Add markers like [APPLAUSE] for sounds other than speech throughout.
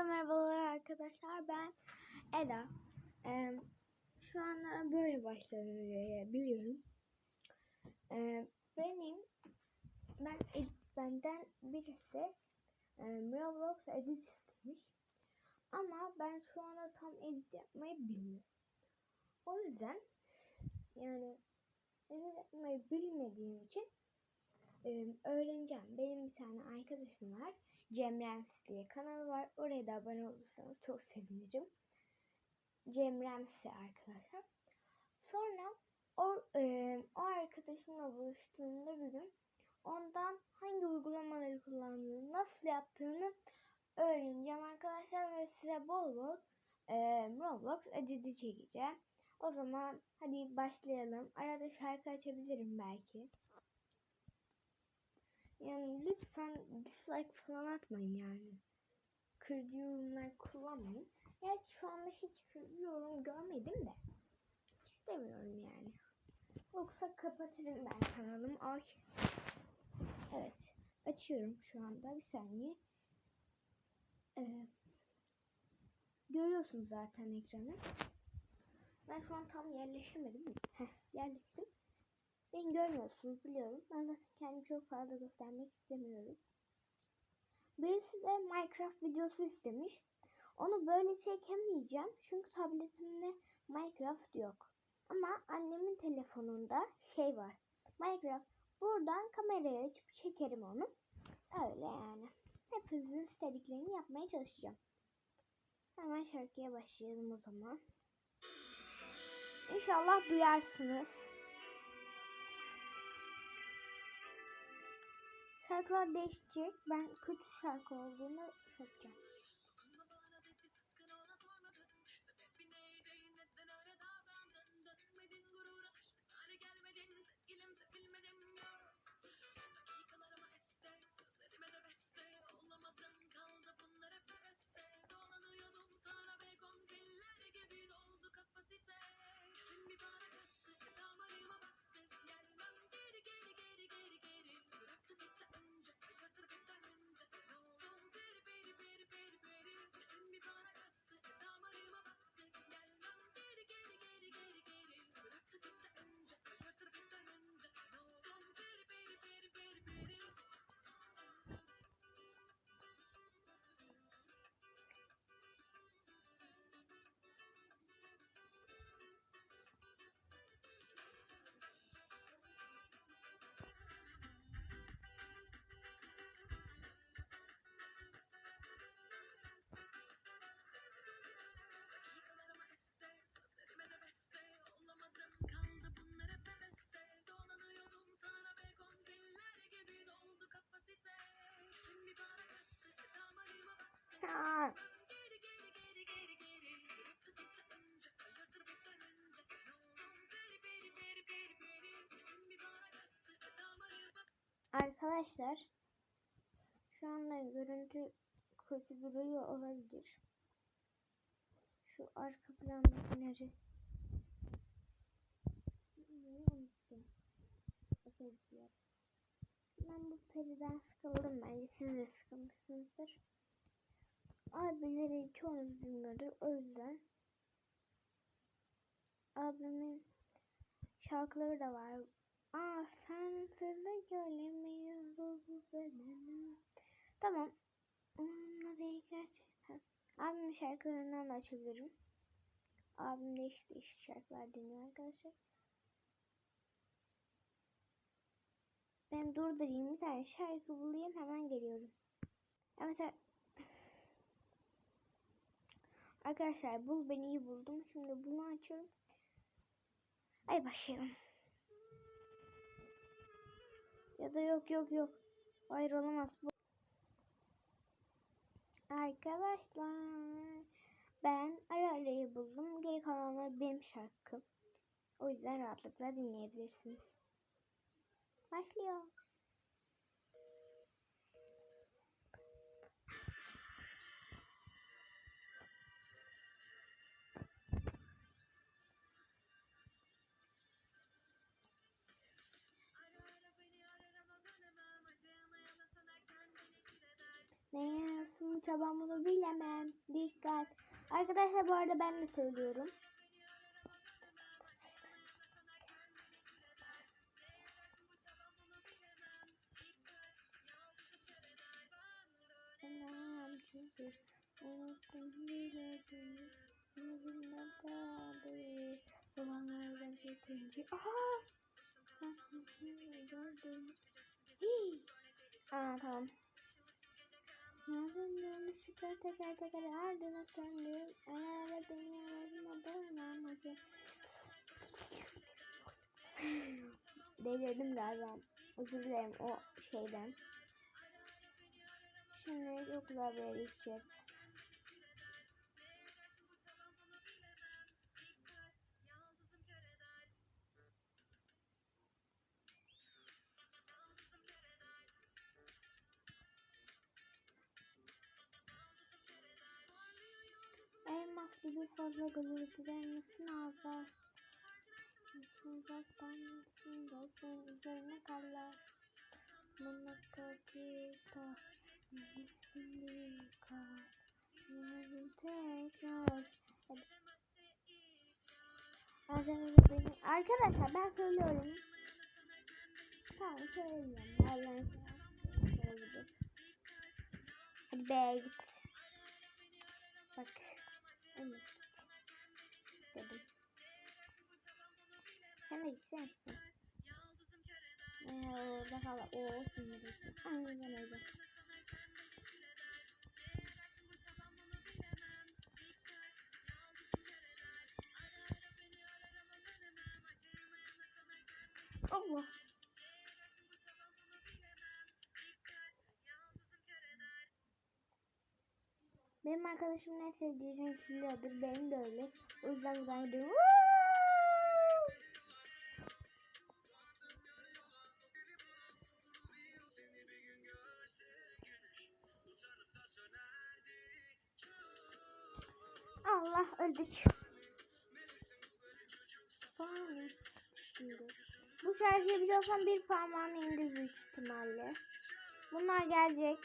Herkese merhabalar arkadaşlar. Ben Eda. Ee, şu anda böyle videoya biliyorum. Ee, benim ben benden birisi e, Roblox edit istemiş. Ama ben şu anda tam edit yapmayı bilmiyorum. O yüzden yani edit yapmayı bilmediğim için öğreneceğim. Benim bir tane arkadaşım var. Cem diye kanalı var. Oraya da abone olursanız çok sevinirim. Cem arkadaşlar. Sonra o, e, o arkadaşımla buluştuğumda bir gün ondan hangi uygulamaları kullandığını, nasıl yaptığını öğreneceğim arkadaşlar ve size bol bol e, Roblox editi çekeceğim. O zaman hadi başlayalım. Arada şarkı açabilirim belki. Yani lütfen dislike falan atmayın yani. Kırıcı yorumlar kullanmayın. Gerçi şu anda hiç kırıcı yorum görmedim de. İstemiyorum yani. Yoksa kapatırım ben kanalımı. Ay. Evet. Açıyorum şu anda. Bir saniye. Ee, görüyorsunuz zaten ekranı. Ben şu an tam yerleşemedim. Heh, yerleştim. Beni görmüyorsunuz biliyorum. Ben zaten kendimi çok fazla göstermek istemiyorum. Birisi de Minecraft videosu istemiş. Onu böyle çekemeyeceğim. Çünkü tabletimde Minecraft yok. Ama annemin telefonunda şey var. Minecraft. Buradan kameraya açıp çekerim onu. Öyle yani. Hepinizin istediklerini yapmaya çalışacağım. Hemen şarkıya başlayalım o zaman. İnşallah duyarsınız. Şarkılar değişecek. Ben kötü şarkı olduğunu söyleyeceğim. Damarıma Arkadaşlar şu anda görüntü kötü duruyor olabilir. Şu arka plandakileri ben bu periden sıkıldım bence siz de sıkılmışsınızdır. Abileri çoğunuz bilmiyordur o yüzden abimin şarkıları da var. Aa sensiz de göremiyorum bu bedeni. Tamam. Onunla değil gerçekten. Abimin şarkılarından da açabilirim. Abim değişik değişik şarkılar dinliyor arkadaşlar. Ben durdurayım bir tane şarkı bulayım hemen geliyorum. Evet Arkadaşlar bul beni iyi buldum. Şimdi bunu açıyorum. Hadi başlayalım. Ya da yok yok yok. Hayır olamaz bu. Arkadaşlar ben ara arayı buldum. Geri kalanlar benim şarkım. O yüzden rahatlıkla dinleyebilirsiniz. Başlıyor. Çabam bunu bilemem. Dikkat. Arkadaşlar bu arada ben de söylüyorum. Selam çünkü Yanlışlıkla teker teker ardına söndüm. Eğer beni aradığına dayanamacı. Delirdim galiba. Özür dilerim o şeyden. Şimdi çok güzel bir yere gibi fazla gülürsü gelmesin ağza. Uzaktan mısın gözün üzerine karlar. Bunu kaçırsa Şimdi kal. Yarın tekrar. Arkadaşlar ben söylüyorum. Tamam söyleyeceğim. Allah'ın. Hadi be git. Bak. Evet. Dedim. De gitsen. Ee, orada kal. O diyorsun. Aynen öyle. Benim arkadaşımın en sevdiği renk liladır. Benim de öyle. O yüzden buradan gidiyorum. Allah öldük. Bu şarkıyı biliyorsan bir parmağını indir büyük ihtimalle. Bunlar gelecek.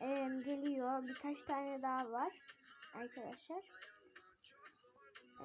Ee, geliyor. Birkaç tane daha var. Arkadaşlar.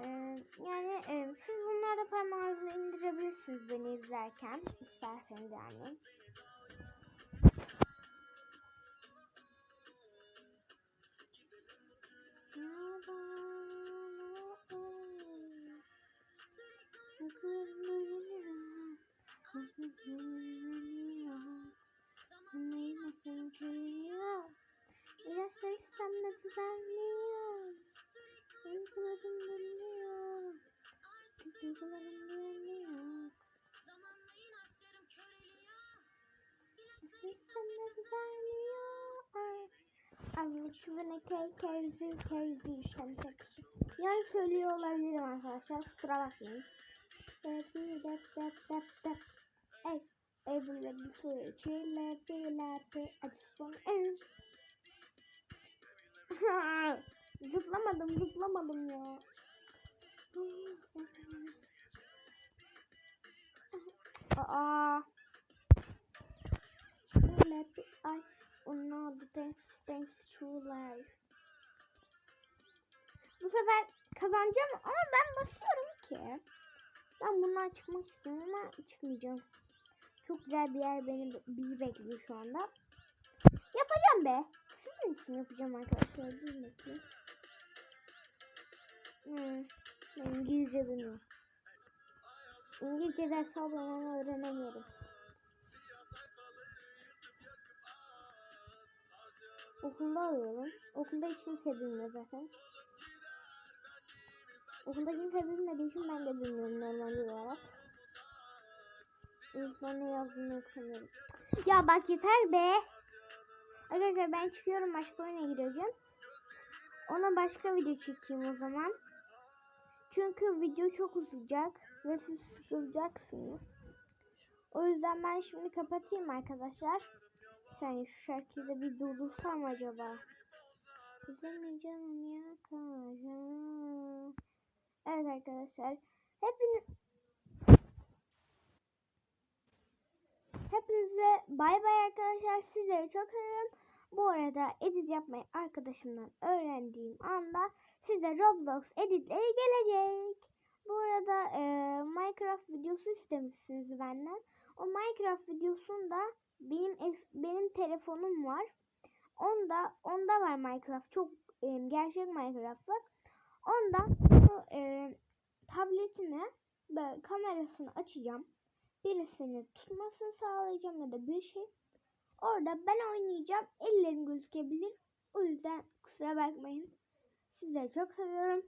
Ee, yani e, siz bunlarda parmağınızı indirebilirsiniz beni izlerken. isterseniz yani. İlaçları sen de düzenliyor. Uykularım dönüyor. Duygularım dönüyor. Sen de düzenliyor. Ay. I'm chewing a cake, crazy, crazy, şantepsi. Yani söylüyor olabilirim arkadaşlar. Kusura bakmayın. Baby, dap, dap, dap, dap. Hey, everybody switch, lappy, lappy, I just want to [LAUGHS] zıplamadım, zıplamadım ya. Aa. Lappy, I, oh no, the thanks, thanks to life. Bu sefer kazanacağım ama ben basıyorum ki. Ben bundan çıkmak istiyorum ama çıkmayacağım. Çok güzel bir yer beni bizi bekliyor şu anda. Yapacağım be. Sizin için yapacağım arkadaşlar. Bir bekleyin. Hmm. İngilizce bilmiyorum. İngilizce ders almadan öğrenemiyorum. Okulda alıyorum. Okulda hiç kimse bilmiyor zaten. Okulda kimse bilmediği için ben de bilmiyorum normal olarak. İnsan ne yazdığını okumuyorum. Ya bak yeter be. Arkadaşlar ben çıkıyorum başka oyuna gireceğim. Ona başka video çekeyim o zaman. Çünkü video çok uzayacak ve siz sıkılacaksınız. O yüzden ben şimdi kapatayım arkadaşlar. Sen şu şarkıyı bir durdursam acaba? Güzel canım yakacağım. Evet arkadaşlar. Hepiniz Hepinize bay bay arkadaşlar. Sizleri çok seviyorum. Bu arada edit yapmayı arkadaşımdan öğrendiğim anda size Roblox editleri gelecek. Bu arada e, Minecraft videosu istemişsiniz benden. O Minecraft videosunda benim benim telefonum var. Onda onda var Minecraft. Çok e, gerçek Minecraft var. Onda e, tabletime böyle kamerasını açacağım. Birisini tutmasını sağlayacağım ya da bir şey. Orada ben oynayacağım. Ellerim gözükebilir. O yüzden kusura bakmayın. Sizleri çok seviyorum.